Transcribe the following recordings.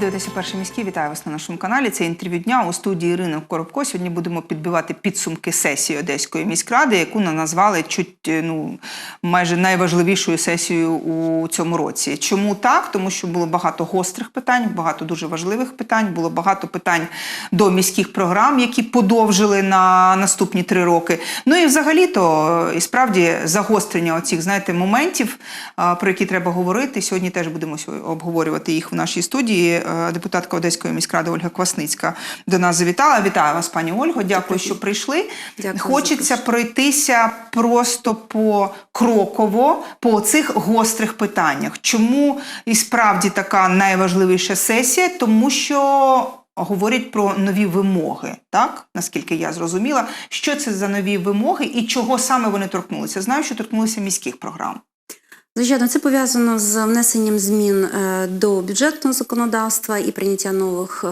дивитеся перший міський. Вітаю вас на нашому каналі. Це інтерв'ю дня у студії Ірина Коробко. Сьогодні будемо підбивати підсумки сесії Одеської міськради, яку назвали чуть е, ну майже найважливішою сесією у цьому році. Чому так? Тому що було багато гострих питань, багато дуже важливих питань. Було багато питань до міських програм, які подовжили на наступні три роки. Ну і взагалі то і справді загострення оцих, знаєте, моментів, про які треба говорити. Сьогодні теж будемо обговорювати їх в нашій студії. Е, Депутатка Одеської міськради Ольга Квасницька до нас завітала. Вітаю вас, пані Ольго. Дякую, що прийшли. Дякую Хочеться пройтися просто по кроково по цих гострих питаннях. Чому і справді така найважливіша сесія? Тому що говорять про нові вимоги, так наскільки я зрозуміла, що це за нові вимоги і чого саме вони торкнулися? Знаю, що торкнулися міських програм. Звичайно, це пов'язано з внесенням змін е, до бюджетного законодавства і прийняття нових, е,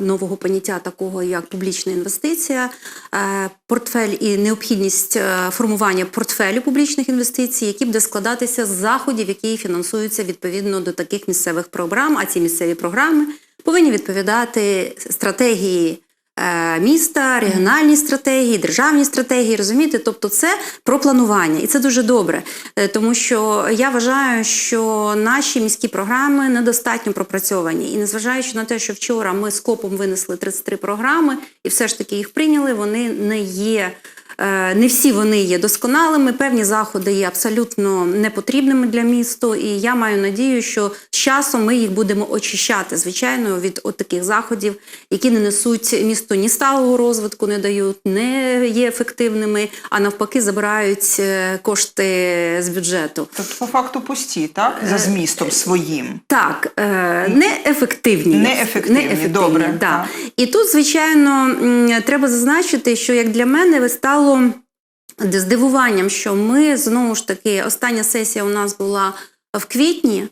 нового поняття, такого як публічна інвестиція, е, портфель і необхідність формування портфелю публічних інвестицій, які буде складатися з заходів, які фінансуються відповідно до таких місцевих програм. А ці місцеві програми повинні відповідати стратегії. Е, Міста, регіональні стратегії, державні стратегії, розумієте? Тобто це про планування, і це дуже добре, Е, тому що я вважаю, що наші міські програми недостатньо пропрацьовані. І незважаючи на те, що вчора ми з копом винесли 33 програми, і все ж таки їх прийняли, вони не є. Е, Не всі вони є досконалими, певні заходи є абсолютно непотрібними для міста. І я маю надію, що з часом ми їх будемо очищати, звичайно, від от таких заходів, які не несуть місту ні сталого розвитку, не дають, не є ефективними, а навпаки, забирають е, кошти з бюджету. Тобто, по факту пусті, так за змістом своїм. Так, е, неефективні. Неефективні, добре, Да. так. І тут, звичайно, треба зазначити, що як для мене стало здивуванням, що ми знову ж таки, остання сесія у нас була в квітні.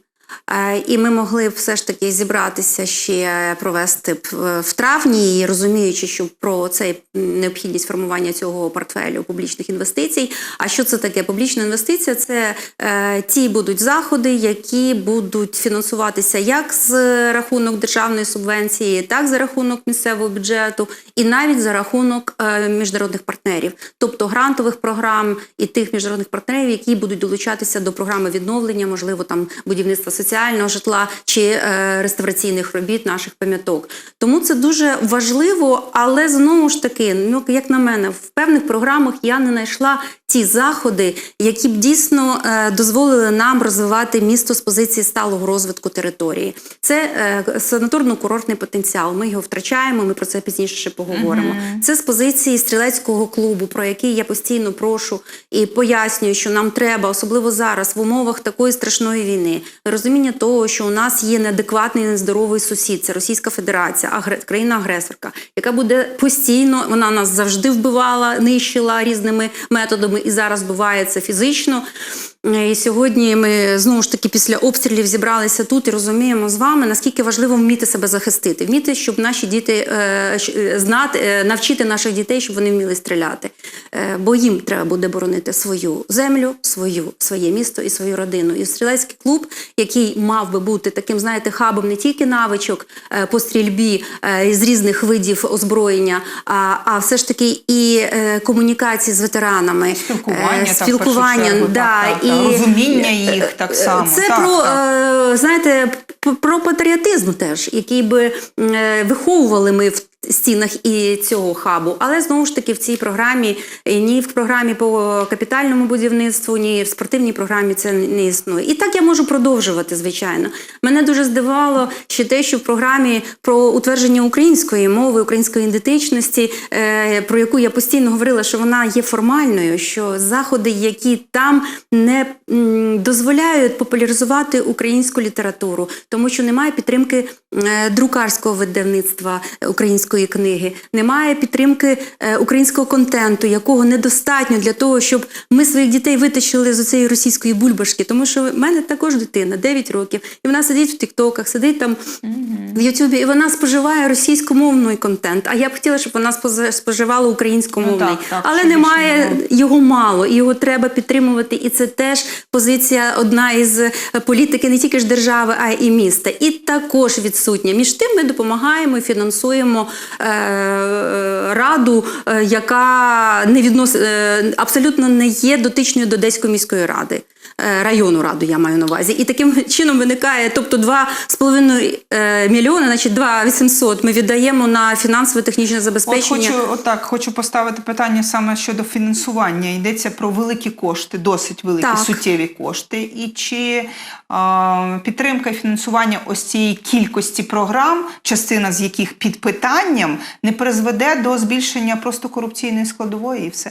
Е, І ми могли все ж таки зібратися ще провести е, в травні, і розуміючи, що про цей необхідність формування цього портфелю публічних інвестицій. А що це таке? Публічна інвестиція це е, ті будуть заходи, які будуть фінансуватися як з рахунок державної субвенції, так за рахунок місцевого бюджету, і навіть за рахунок міжнародних партнерів, тобто грантових програм і тих міжнародних партнерів, які будуть долучатися до програми відновлення, можливо, там будівництва соціального житла чи е, реставраційних робіт наших пам'яток. Тому це дуже важливо, але знову ж таки, ну як на мене, в певних програмах я не знайшла ті заходи, які б дійсно е, дозволили нам розвивати місто з позиції сталого розвитку території. Це е, санаторно-курортний потенціал. Ми його втрачаємо. Ми про це пізніше ще поговоримо. Це з позиції стрілецького клубу, про який я постійно прошу і пояснюю, що нам треба, особливо зараз, в умовах такої страшної війни, розуміння того, що у нас є неадекватний нездоровий сусід, це Російська Федерація, агре- країна-агресорка, яка буде постійно, вона нас завжди вбивала, нищила різними методами і зараз вбиває це фізично. Е, І сьогодні ми знову ж таки після обстрілів зібралися тут і розуміємо з вами, наскільки важливо вміти себе захистити, вміти, щоб наші діти е, е, знати, навчити наших дітей, щоб вони вміли стріляти. Бо їм треба буде боронити свою землю, свою, своє місто і свою родину. І стрілецький клуб, який мав би бути таким, знаєте, хабом не тільки навичок по стрільбі з різних видів озброєння, а, а все ж таки і комунікації з ветеранами, Спілкування, спілкування, да, так, так, розуміння їх так само. Це так, про так. е, знаєте, про патріотизм теж, який би е, виховували ми в стінах і цього хабу. Але знову ж таки в цій програмі е, ні в програмі по капітальному будівництву, ні в спортивній програмі це не існує. І так я можу продовжувати, звичайно. Мене дуже здивувало ще те, що в програмі про утвердження української мови, української ідентичності, е, про яку я постійно говорила, що вона є формальною, що заходи, які там не дозволяють популяризувати українську літературу, тому що немає підтримки друкарського видавництва української книги, немає підтримки е, українського контенту, якого недостатньо для того, щоб ми своїх дітей витащили з цієї російської бульбашки. Тому що в мене також дитина 9 років, і вона сидить в Тіктоках, сидить там в Ютубі, і вона споживає російськомовний контент. А я б хотіла, щоб вона споживала українськомовний. Ну, так, так, Але немає його мало, і його треба підтримувати. І це теж позиція одна із політики не тільки ж держави, а й міста. І також від відсутня. Між тим, ми допомагаємо і фінансуємо е, раду, е, яка не віднос, е, абсолютно не є дотичною до Одеської міської ради. Е, Районну раду я маю на увазі, і таким чином виникає, тобто 2,5 е, мільйони, значить 2 800 ми віддаємо на фінансово-технічне От забезпечення. хочу отак, хочу поставити питання саме щодо фінансування. Йдеться про великі кошти, досить великі Так. суттєві кошти. І чи а, підтримка і фінансування ось цієї кількості програм, частина з яких під питанням, не призведе до збільшення просто корупційної складової і все?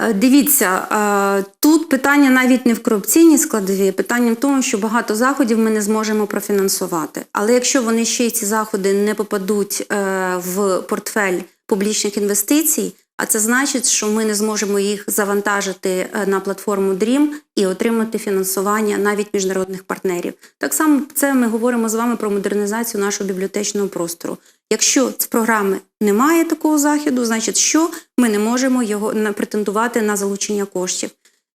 Е, Дивіться, е, тут питання навіть не в корупційній складові, питання в тому, що багато заходів ми не зможемо профінансувати. Але якщо вони ще й ці заходи не попадуть е, в портфель публічних інвестицій, а це значить, що ми не зможемо їх завантажити е, на платформу DREAM і отримати фінансування навіть міжнародних партнерів. Так само це ми говоримо з вами про модернізацію нашого бібліотечного простору. Якщо з програми немає такого західу, значить, що ми не можемо його претендувати на залучення коштів.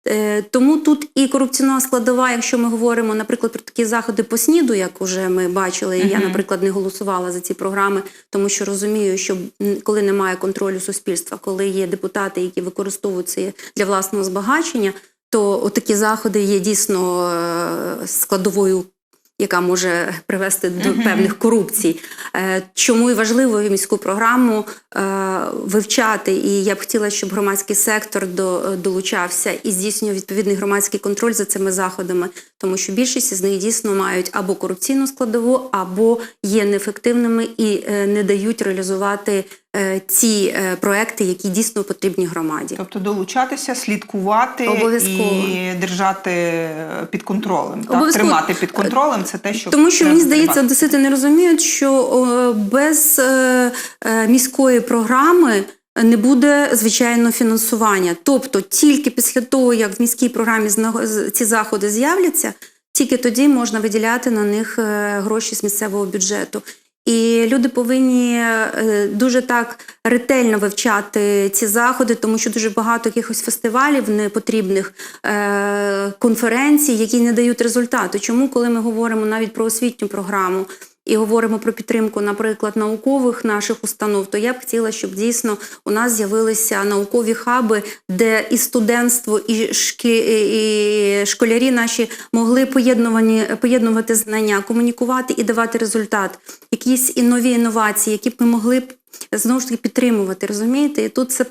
Е, Тому тут і корупційна складова, якщо ми говоримо, наприклад, про такі заходи по СНІДу, як вже ми бачили, і я, наприклад, не голосувала за ці програми, тому що розумію, що коли немає контролю суспільства, коли є депутати, які використовують це для власного збагачення, то такі заходи є дійсно е, складовою. Яка може привести до певних корупцій, Е, чому і важливо міську програму е, вивчати, і я б хотіла, щоб громадський сектор до, долучався і здійснював відповідний громадський контроль за цими заходами, тому що більшість з них дійсно мають або корупційну складову, або є неефективними і е, не дають реалізувати е, ці е, проекти, які дійсно потрібні громаді. Тобто долучатися, слідкувати Обов'язково. і держати е, під контролем, так? Тримати під контролем це те, що Тому що мені здається, одесити не розуміють, що без е, е, міської програми. Не буде звичайно фінансування. Тобто, тільки після того, як в міській програмі ці заходи з'являться, тільки тоді можна виділяти на них е, гроші з місцевого бюджету. І люди повинні е, дуже так ретельно вивчати ці заходи, тому що дуже багато якихось фестивалів непотрібних е, конференцій, які не дають результату. Чому, коли ми говоримо навіть про освітню програму і говоримо про підтримку, наприклад, наукових наших установ, то я б хотіла, щоб дійсно у нас з'явилися наукові хаби, де і студентство, і, шки, і школярі наші могли поєднувані поєднувати знання, комунікувати і давати результат, якісь і нові інновації, які б ми могли б. Знову ж таки підтримувати, розумієте? І тут це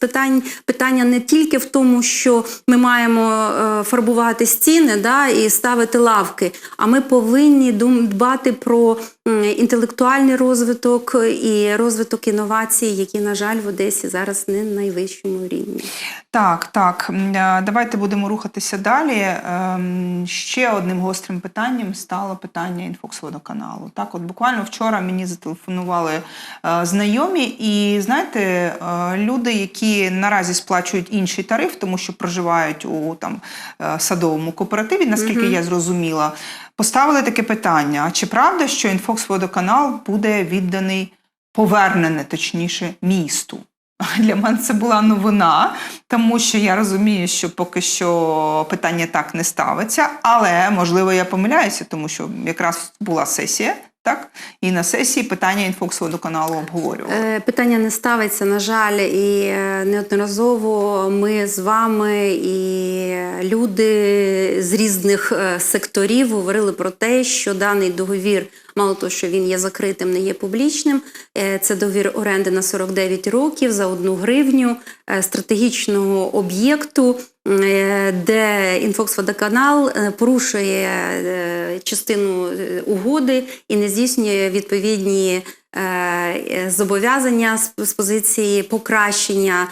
питань, питання не тільки в тому, що ми маємо е, фарбувати стіни да, і ставити лавки, а ми повинні дбати про інтелектуальний розвиток і розвиток інновацій, які, на жаль, в Одесі зараз не на найвищому рівні. Так, так. Е, Давайте будемо рухатися далі. Ем, Ще одним гострим питанням стало питання інфоксводоканалу. Так, от буквально вчора мені зателефонували е, знайомі, і знаєте, е, люди, які наразі сплачують інший тариф, тому що проживають у там садовому кооперативі, наскільки Мгм. я зрозуміла, поставили таке питання: а чи правда, що інфоксводоканал буде відданий, повернений, точніше, місту? Для мене це була новина, тому що я розумію, що поки що питання так не ставиться, але можливо я помиляюся, тому що якраз була сесія, так і на сесії питання інфоксводоканалу обговорювали. Е, Питання не ставиться, на жаль, і е, неодноразово ми з вами і люди з різних е, секторів говорили про те, що даний договір, мало того, що він є закритим, не є публічним. Це договір оренди на 49 років за одну гривню стратегічного об'єкту. Е, Де Інфоксводоканал водоканал порушує е, частину е, угоди і не здійснює відповідні е, е, зобов'язання з позиції покращення.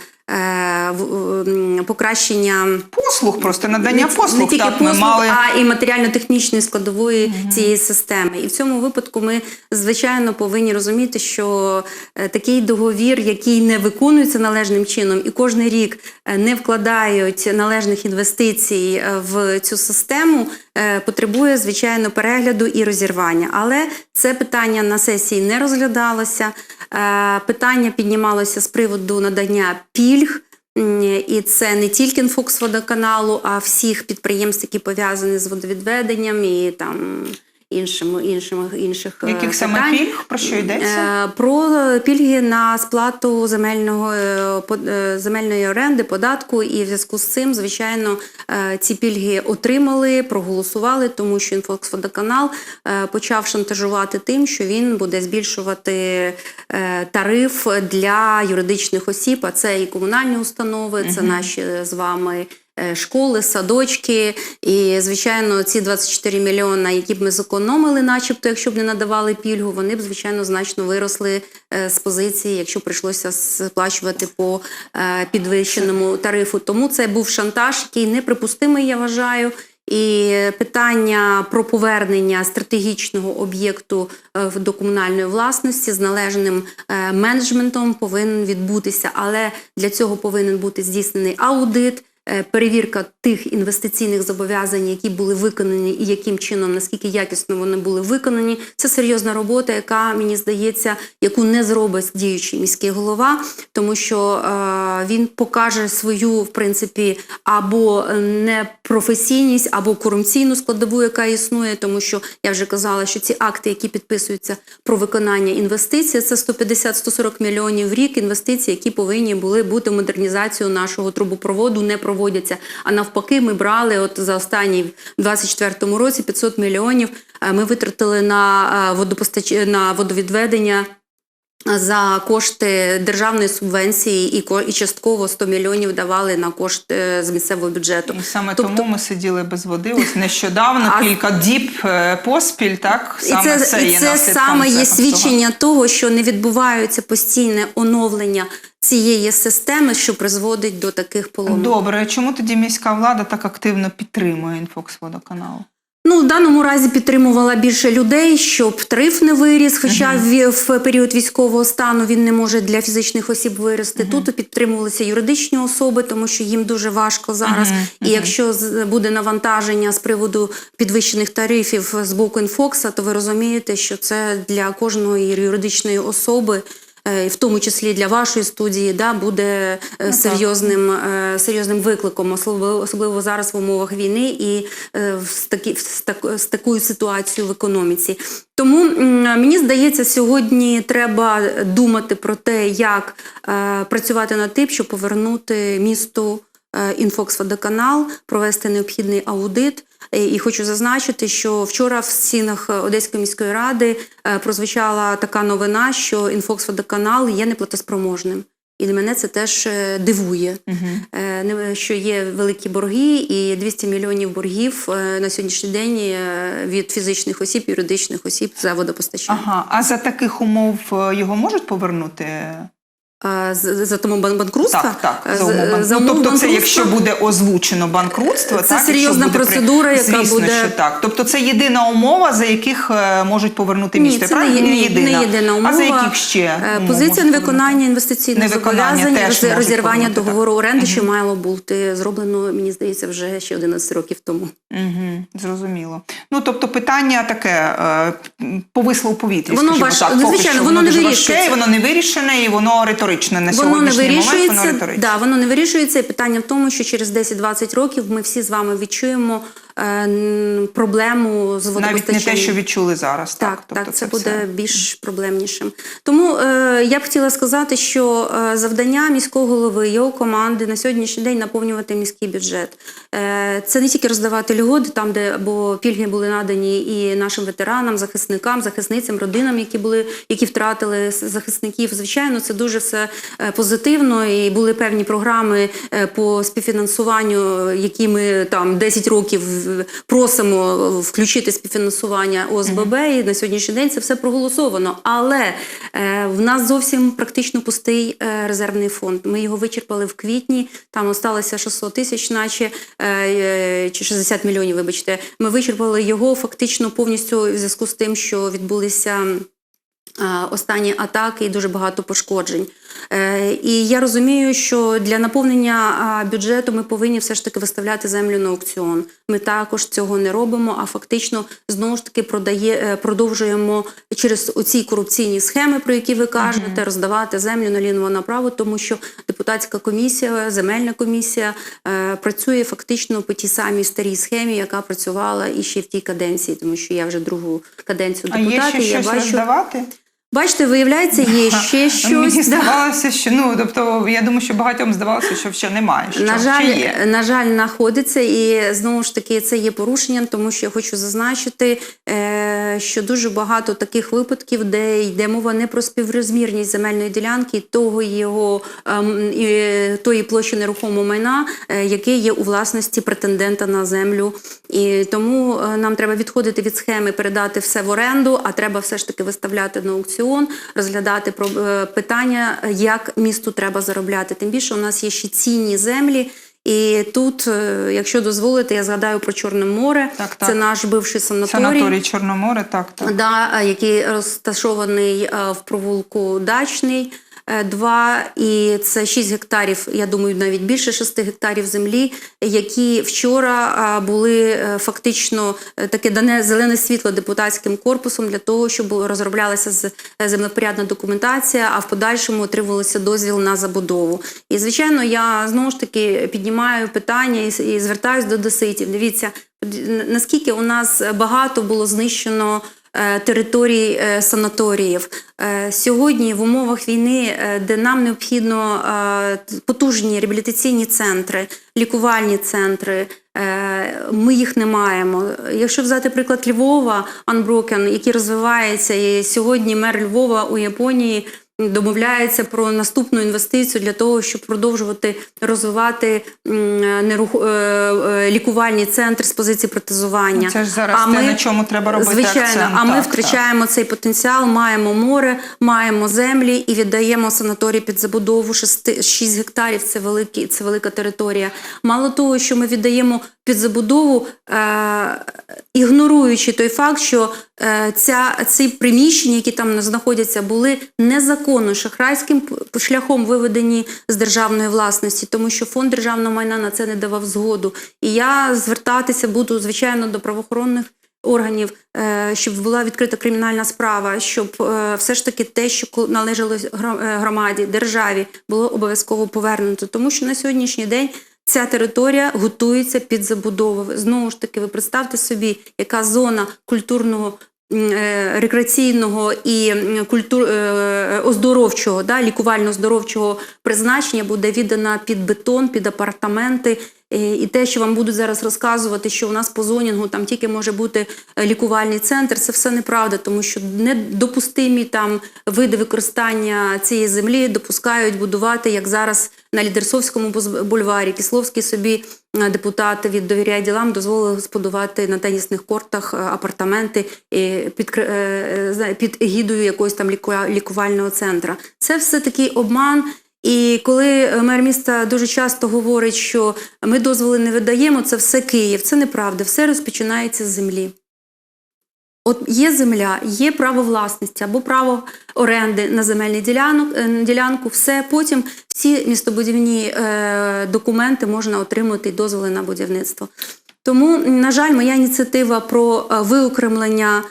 Покращення Послуг, просто надання не, послуг. не тільки так, послуг, ми мали... а і матеріально-технічної складової цієї системи. І в цьому випадку ми звичайно повинні розуміти, що е, такий договір, який не виконується належним чином, і кожен рік е, не вкладають належних інвестицій е, в цю систему, потребує звичайно перегляду і розірвання. Але це питання на сесії не розглядалося. Питання піднімалося з приводу надання пільг. І це не тільки інфокс водоканалу, а всіх підприємств, які пов'язані з водовідведенням і там іншим, іншим, інших е, Яких саме пільг? Про що йдеться? Е, Про пільги на сплату земельного е, земельної оренди, податку, і в зв'язку з цим, звичайно, ці пільги отримали, проголосували, тому що інфоксводоканал почав шантажувати тим, що він буде збільшувати тариф для юридичних осіб, а це і комунальні установи, це наші з вами. Е, Школи, садочки, і звичайно, ці 24 мільйона, які б ми зекономили, начебто, якщо б не надавали пільгу, вони б звичайно значно виросли е, з позиції, якщо прийшлося сплачувати по е, підвищеному тарифу. Тому це був шантаж, який неприпустимий, я вважаю. І питання про повернення стратегічного об'єкту до комунальної власності з належним менеджментом повинен відбутися, але для цього повинен бути здійснений аудит. Е, Перевірка тих інвестиційних зобов'язань, які були виконані, і яким чином, наскільки якісно вони були виконані, це серйозна робота, яка мені здається, яку не зробить діючий міський голова, тому що е, він покаже свою, в принципі, або непрофесійність, або корупційну складову, яка існує, тому що я вже казала, що ці акти, які підписуються про виконання інвестицій, це 150-140 мільйонів в рік інвестицій, які повинні були бути в модернізацію нашого трубопроводу, не проводяться. А навпаки, ми брали от за останні в 24-му році 500 мільйонів. е, Ми витратили на е, водопостач... на водовідведення за кошти державної субвенції і і частково 100 мільйонів давали на кошти е, з місцевого бюджету. І саме тобто- тому ми сиділи без води. Ось нещодавно А- кілька діб е, поспіль, так І саме це, і це саме є свідчення того, що не відбувається постійне оновлення цієї системи, що призводить до таких поломок. Добре, чому тоді міська влада так активно підтримує інфоксводоканал? Ну, в даному разі підтримувала більше людей, щоб тариф не виріс, хоча в, в період військового стану він не може для фізичних осіб вирости. Тут підтримувалися юридичні особи, тому що їм дуже важко зараз. Мгм, І якщо буде навантаження з приводу підвищених тарифів з боку інфокса, то ви розумієте, що це для кожної юридичної особи. Е, В тому числі для вашої студії, да, буде е, серйозним, е, серйозним викликом, особливо, особливо зараз в умовах війни і з, такі, з, так, з такою ситуацією в економіці. Тому мені здається, сьогодні треба думати про те, як працювати над тим, щоб повернути місту інфоксводоканал, провести необхідний аудит. Е, І хочу зазначити, що вчора в стінах е, Одеської міської ради е, прозвучала така новина, що інфоксводоканал є неплатоспроможним. І мене це теж дивує, не- що є великі борги, і 200 мільйонів боргів на сьогоднішній день від фізичних осіб, юридичних осіб за водопостачання. Ага, а за таких умов його можуть повернути? А, з- за тому бан- банкрутства? Так, так, Е, за умов банк- за ну, умов тобто, це якщо буде озвучено банкрутство, Це так, серйозна буде при- процедура, яка Звісно, буде- що так. Тобто це єдина умова, за яких е, можуть повернути Ні, місто. це не, правильно? ні, єдина. не єдина умова. А за яких ще Е, Позиція невиконання інвестиційних зобов'язань, розірвання договору оренди, що мало бути зроблено, мені здається, вже ще 11 років тому. Угу, зрозуміло. Ну тобто питання таке повисло у повітрі. Воно скажімо важ- так, звичайно, воно не і воно не вирішене, і воно риторичне на Воно не вирішується, момент. Воно риторичне. Да, воно не вирішується. І питання в тому, що через 10-20 років ми всі з вами відчуємо проблему з Навіть не те, що відчули зараз. Так, Так, так, тобто це, буде все. більш проблемнішим. Тому е, я б хотіла сказати, що е, завдання міського голови, його команди на сьогоднішній день наповнювати міський бюджет. Е, це не тільки роздавати льготи, там, де бо пільги були надані і нашим ветеранам, захисникам, захисницям, родинам, які були, які втратили захисників. Звичайно, це дуже все е, позитивно. І були певні програми е, по співфінансуванню, які ми там 10 років просимо включити співфінансування ОСББ. І на сьогоднішній день це все проголосовано. Але е, в нас зовсім практично пустий е, резервний фонд. Ми його вичерпали в квітні. Там осталося 600 тисяч, наче е, чи 60 мільйонів. Вибачте, ми вичерпали його фактично повністю в зв'язку з тим, що відбулися. Останні атаки і дуже багато пошкоджень. Е, І я розумію, що для наповнення бюджету ми повинні все ж таки виставляти землю на аукціон. Ми також цього не робимо, а фактично знову ж таки продає, е, продовжуємо через оці корупційні схеми, про які ви кажете, роздавати землю наліво направо, тому що депутатська комісія, земельна комісія е, працює фактично по тій самій старій схемі, яка працювала і ще в тій каденції, тому що я вже другу каденцію А є депутата. ще і я щось бачу, роздавати? Бачите, виявляється, є ще Мені щось. да. здавалося, що ну тобто я думаю, що багатьом здавалося, що ще немає. Що, На жаль, є? на жаль, знаходиться, і знову ж таки це є порушенням, тому що я хочу зазначити, е, що дуже багато таких випадків, де йде мова не про співрозмірність земельної ділянки, того його ем, тої площі нерухомого майна, е, яке є у власності претендента на землю. І тому е, нам треба відходити від схеми, передати все в оренду, а треба все ж таки виставляти на аукціон, розглядати про е, питання, як місту треба заробляти. Тим більше у нас є ще цінні землі. І тут, е, якщо дозволите, я згадаю про Чорне море. Так, так. Це наш бивший санаторій. Санаторій Чорноморе, так, так. Да, е, який розташований в провулку Дачний. Два і це 6 гектарів, я думаю, навіть більше 6 гектарів землі, які вчора були е, фактично е, таке дане зелене світло депутатським корпусом для того, щоб розроблялася е, землепорядна документація, а в подальшому отримувався дозвіл на забудову. І звичайно, я знову ж таки піднімаю питання і, звертаюся до доситів. Дивіться, наскільки у нас багато було знищено територій е, санаторіїв. Е, Сьогодні в умовах війни, е, де нам необхідно е, потужні реабілітаційні центри, лікувальні центри, е, ми їх не маємо. Якщо взяти приклад Львова, Unbroken, який розвивається, і сьогодні мер Львова у Японії домовляється про наступну інвестицію для того, щоб продовжувати розвивати е, е, лікувальні центри з позиції протезування. Це ж зараз А те, ми- на чому треба робити Звичайно, акцент. а ми Так, втрачаємо цей потенціал, маємо море, маємо землі і віддаємо санаторій під забудову 6, 6 гектарів. Це великі, це велика територія. Мало того, що ми віддаємо під забудову, е, ігноруючи той факт, що е, ця, ці приміщення, які там знаходяться, були незаконно шахрайським шляхом виведені з державної власності, тому що фонд державного майна на це не давав згоду. І я звертатися буду звичайно до правоохоронних органів, е, щоб була відкрита кримінальна справа, щоб е, все ж таки те, що належало е, громаді, державі, було обов'язково повернуто. Тому що на сьогоднішній день ця територія готується під забудову. Знову ж таки, ви представте собі, яка зона культурного. Е, Рекреаційного і культур е, оздоровчого, да, лікувально-оздоровчого призначення буде віддана під бетон, під апартаменти. І те, що вам будуть зараз розказувати, що у нас по зонінгу там тільки може бути е, лікувальний центр, це все неправда, тому що недопустимі там види використання цієї землі допускають будувати, як зараз на Лідерсовському бульварі. Кисловський собі е, депутат від довіряє ділам дозволив збудувати на тенісних кортах е, апартаменти під, е, під егідою якогось там ліку- лікувального центра. Це все такий обман. І коли мер міста дуже часто говорить, що ми дозволи не видаємо, це все Київ. Це неправда, все розпочинається з землі. От є земля, є право власності або право оренди на ділянок, е, ділянку, все. Потім всі містобудівні е, документи можна отримати дозволи на будівництво. Тому, на жаль, моя ініціатива про е, виокремлення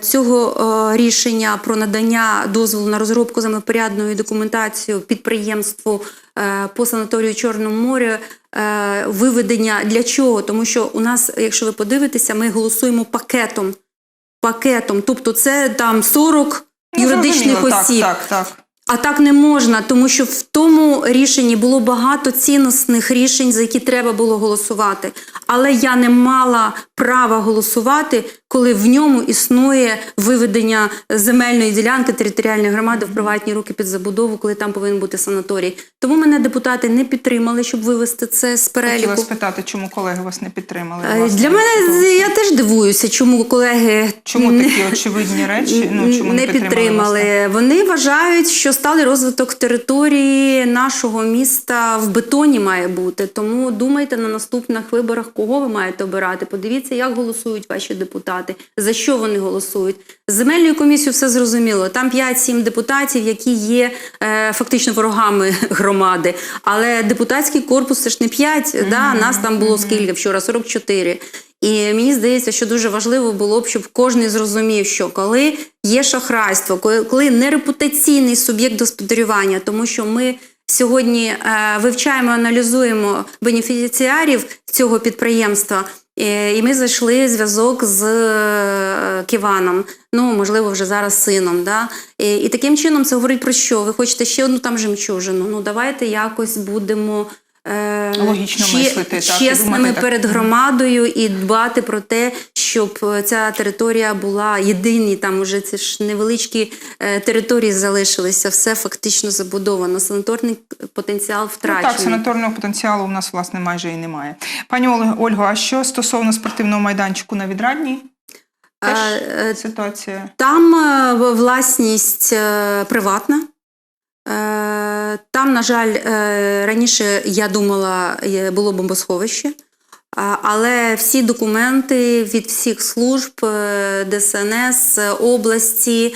цього рішення про надання дозволу на розробку землепорядної документації підприємству по санаторію Чорному морю. Виведення для чого? Тому що у нас, якщо ви подивитеся, ми голосуємо пакетом. Пакетом, тобто це там 40 Ну, юридичних зрозуміло, осіб. Так, так, так. А так не можна, тому що в тому рішенні було багато цінностних рішень, за які треба було голосувати. Але я не мала права голосувати, коли в ньому існує виведення земельної ділянки територіальної громади в приватні руки під забудову, коли там повинен бути санаторій. Тому мене депутати не підтримали, щоб вивести це з Хотіла спитати, чому колеги вас не підтримали? Е, власне, Для мене я теж дивуюся, чому колеги Чому не- такі очевидні речі? Ну, чому не, підтримали? підтримали. Вони вважають, що сталий розвиток території нашого міста в бетоні має бути. Тому думайте на наступних виборах, кого ви маєте обирати. Подивіться, як голосують ваші депутати, за що вони голосують. З земельною комісією все зрозуміло. Там 5-7 депутатів, які є е, фактично ворогами громади. Але депутатський корпус це ж не 5, да? нас там було скільки вчора, 44. І мені здається, що дуже важливо було б, щоб кожен зрозумів, що коли є шахрайство, коли, коли нерепутаційний суб'єкт господарювання, тому що ми сьогодні е, вивчаємо, аналізуємо бенефіціарів цього підприємства. Е, І ми зайшли зв'язок з Киваном, Ківаном, ну можливо, вже зараз сином. Да? І, і таким чином це говорить про що? Ви хочете ще одну там жемчужину? Ну давайте якось будемо е, Логічно мислити, так, чесними думати так. перед громадою і дбати про те, щоб е, ця територія була єдині. Там уже ці ж невеличкі е, території залишилися, все фактично забудовано. Санаторний потенціал Ну, так, санаторного потенціалу у нас власне майже і немає. Пані Ольго, а що стосовно спортивного майданчику на відрадній? Теж ситуація. Там власність приватна. Е, Там, на жаль, е, раніше я думала, було бомбосховище. Але всі документи від всіх служб е, ДСНС області,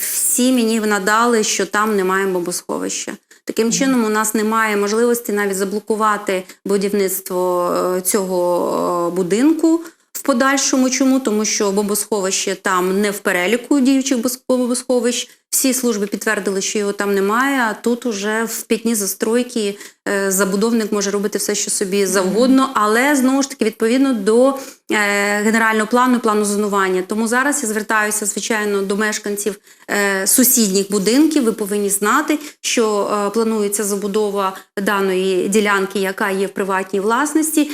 всі мені надали, що там немає бомбосховища. Таким чином, у нас немає можливості навіть заблокувати будівництво цього будинку в подальшому. Чому? Тому що бомбосховище там не в переліку діючих бомбосховищ. Всі служби підтвердили, що його там немає. А тут уже в п'ятні застройки е, забудовник може робити все, що собі завгодно, але знову ж таки відповідно до е, генерального плану, плану зонування. Тому зараз я звертаюся, звичайно, до мешканців е, сусідніх будинків. Ви повинні знати, що планується забудова даної ділянки, яка є в приватній власності.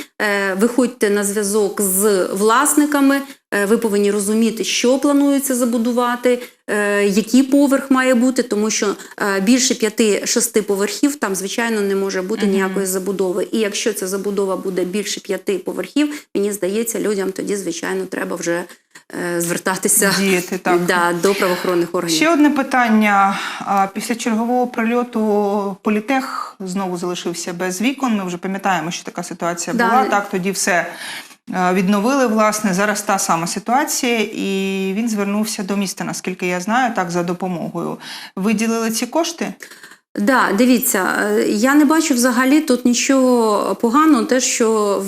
Виходьте на зв'язок з власниками. Е, Ви повинні розуміти, що планується забудувати, е, який поверх має бути, тому що е, більше 5-6 поверхів там, звичайно, не може бути ніякої забудови. І якщо ця забудова буде більше 5 поверхів, мені здається, людям тоді, звичайно, треба вже звертатися Діяти, так. Да, до правоохоронних органів. Ще одне питання. Після чергового прильоту політех знову залишився без вікон. Ми вже пам'ятаємо, що така ситуація Да. була. Так, тоді все відновили. Власне, зараз та сама ситуація, і він звернувся до міста, наскільки я знаю, так за допомогою. Виділили ці кошти? Да, дивіться, е, я не бачу взагалі тут нічого поганого. Те, що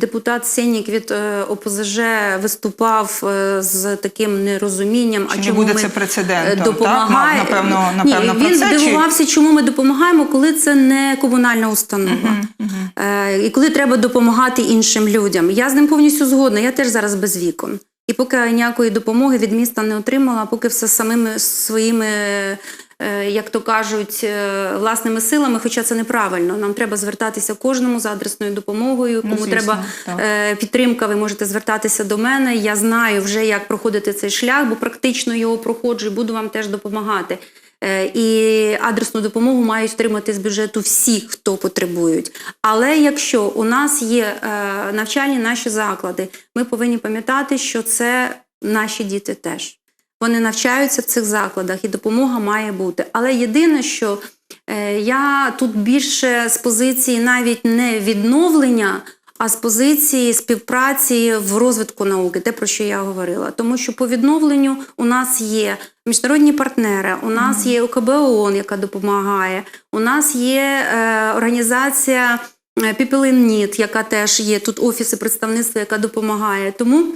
депутат Сенік від е, ОПЗЖ виступав е, з таким нерозумінням, Чи а не буде ми це прецедентом? допомагає. Так? Напевно, напевно Ні, про він це. Чи... здивувався, чому ми допомагаємо, коли це не комунальна установа. Мгм. Е, І коли треба допомагати іншим людям. Я з ним повністю згодна, я теж зараз без вікон. І поки ніякої допомоги від міста не отримала, поки все самими своїми, як то кажуть, е, власними силами, хоча це неправильно. Нам треба звертатися кожному за адресною допомогою. Ну, Кому звісно, треба так. е, підтримка, ви можете звертатися до мене. Я знаю вже, як проходити цей шлях, бо практично його проходжу і буду вам теж допомагати. Е, І адресну допомогу мають отримати з бюджету всі, хто потребують. Але якщо у нас є е, навчальні наші заклади, ми повинні пам'ятати, що це наші діти теж. Вони навчаються в цих закладах, і допомога має бути. Але єдине, що е, я тут більше з позиції навіть не відновлення, а з позиції співпраці в розвитку науки, те, про що я говорила. Тому що по відновленню у нас є міжнародні партнери, у нас є ОКБ ООН, яка допомагає, у нас є е, організація in Need, яка теж є тут офіси представництва, яка допомагає. Тому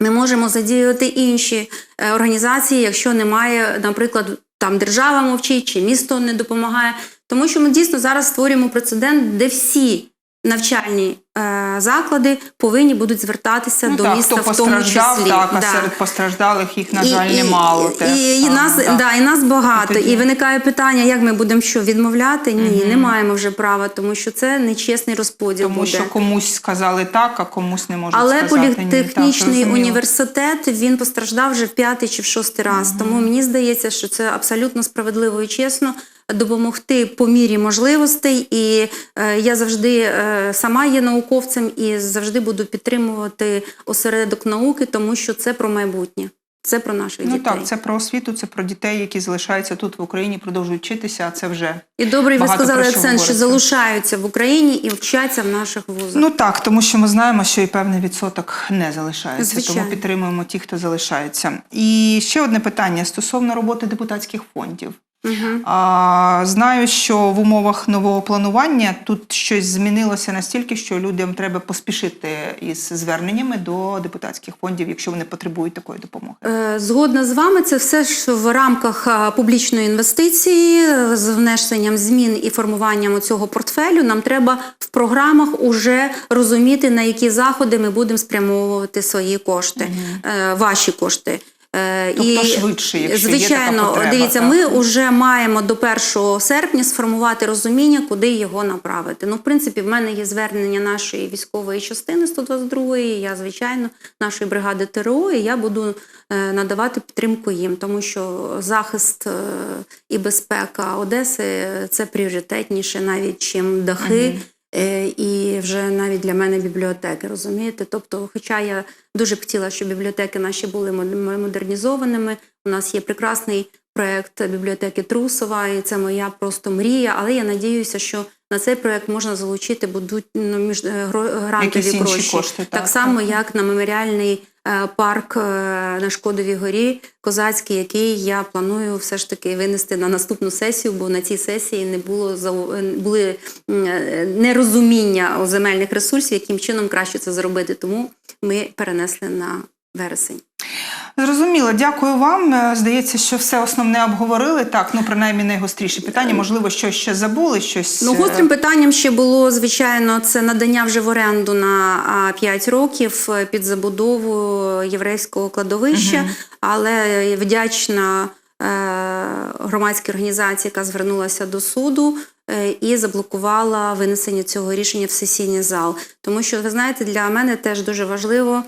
ми можемо задіяти інші е, організації, якщо немає, наприклад, там держава мовчить чи місто не допомагає. Тому що ми дійсно зараз створюємо прецедент, де всі навчальні е, заклади повинні будуть звертатися Ну, до так, міста хто в тому числі. так, а Да. серед постраждалих їх, на І- жаль, і- немало. І, теж і, саме, нас, так. да, і нас багато. Тоді- І виникає питання, як ми будемо що відмовляти? Ні, Мгм. не маємо вже права, тому що це нечесний розподіл Тому буде. що комусь сказали так, а комусь не можуть Але сказати ні. Так, політехнічний університет він постраждав вже в п'ятий чи в шостий раз. Тому мені здається, що це абсолютно справедливо і чесно допомогти по мірі можливостей. І е, я завжди е, сама є науковцем і завжди буду підтримувати осередок науки, тому що це про майбутнє. Це про наших Ну дітей. так, це про освіту, це про дітей, які залишаються тут в Україні, продовжують вчитися. А це вже І добре, ви сказали що що залишаються в Україні і вчаться в наших вузах. ну так, тому що ми знаємо, що і певний відсоток не залишається. Звичайно. Тому підтримуємо ті, хто залишається. І ще одне питання стосовно роботи депутатських фондів. Угу. А, знаю, що в умовах нового планування тут щось змінилося настільки, що людям треба поспішити із зверненнями до депутатських фондів, якщо вони потребують такої допомоги. Е, Згодна з вами, це все ж в рамках публічної інвестиції з внесенням змін і формуванням цього портфелю. Нам треба в програмах уже розуміти, на які заходи ми будемо спрямовувати свої кошти, е, ваші кошти. Тобто швидше, якщо є така звичайно, потреба, дивіться, так. ми вже маємо до 1 серпня сформувати розуміння, куди його направити. Ну, в принципі, в мене є звернення нашої військової частини 122-ї, я, звичайно, нашої бригади ТРО, і я буду е, надавати підтримку їм, тому що захист е, і безпека Одеси це пріоритетніше навіть чим дахи. Е, І вже навіть для мене бібліотеки, розумієте? Тобто, хоча я дуже б хотіла, щоб бібліотеки наші були мод- модернізованими. У нас є прекрасний проект бібліотеки Трусова, і це моя просто мрія. Але я надіюся, що на цей проект можна залучити будуть ну, між е, грантові гроші. кошти, так, так само, так. як на меморіальний е, парк е, на Шкодовій горі козацький, який я планую все ж таки винести на наступну сесію, бо на цій сесії не було е, були е, нерозуміння у земельних ресурсів, яким чином краще це зробити. Тому ми перенесли на вересень. Зрозуміло, дякую вам. Е, Здається, що все основне обговорили. Так, ну принаймні найгостріші питання. Можливо, щось ще забули, щось Ну, е, гострим питанням ще було, звичайно, це надання вже в оренду на а, 5 років е, під забудову єврейського кладовища, але вдячна е, громадській організації, яка звернулася до суду. е, І заблокувала винесення цього рішення в сесійний зал. Тому що, ви знаєте, для мене теж дуже важливо е,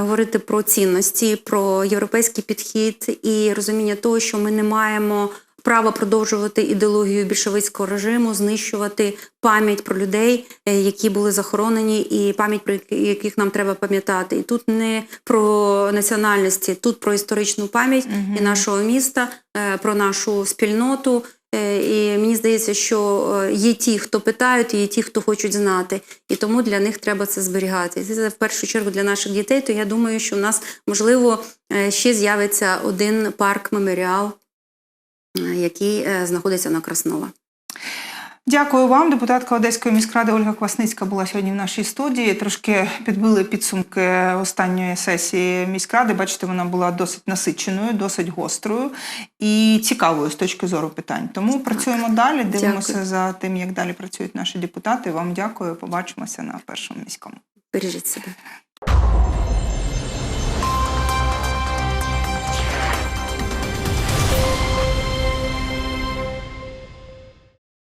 говорити про цінності, про європейський підхід і розуміння того, що ми не маємо права продовжувати ідеологію більшовицького режиму, знищувати пам'ять про людей, е, які були захоронені, і пам'ять про яких нам треба пам'ятати. І тут не про національності, тут про історичну пам'ять і нашого міста, е, про нашу спільноту. Е, І мені здається, що е, є ті, хто питають, і є ті, хто хочуть знати. І тому для них треба це зберігати. І це в першу чергу для наших дітей. То я думаю, що в нас можливо е, ще з'явиться один парк меморіал, який знаходиться на Краснова. Дякую вам. Депутатка Одеської міськради Ольга Квасницька була сьогодні в нашій студії. Трошки підбили підсумки останньої сесії міськради. Бачите, вона була досить насиченою, досить гострою і цікавою з точки зору питань. Тому працюємо далі. Дивимося Дякую. за тим, як далі працюють наші депутати. Вам дякую. Побачимося на першому міському. Бережіть себе.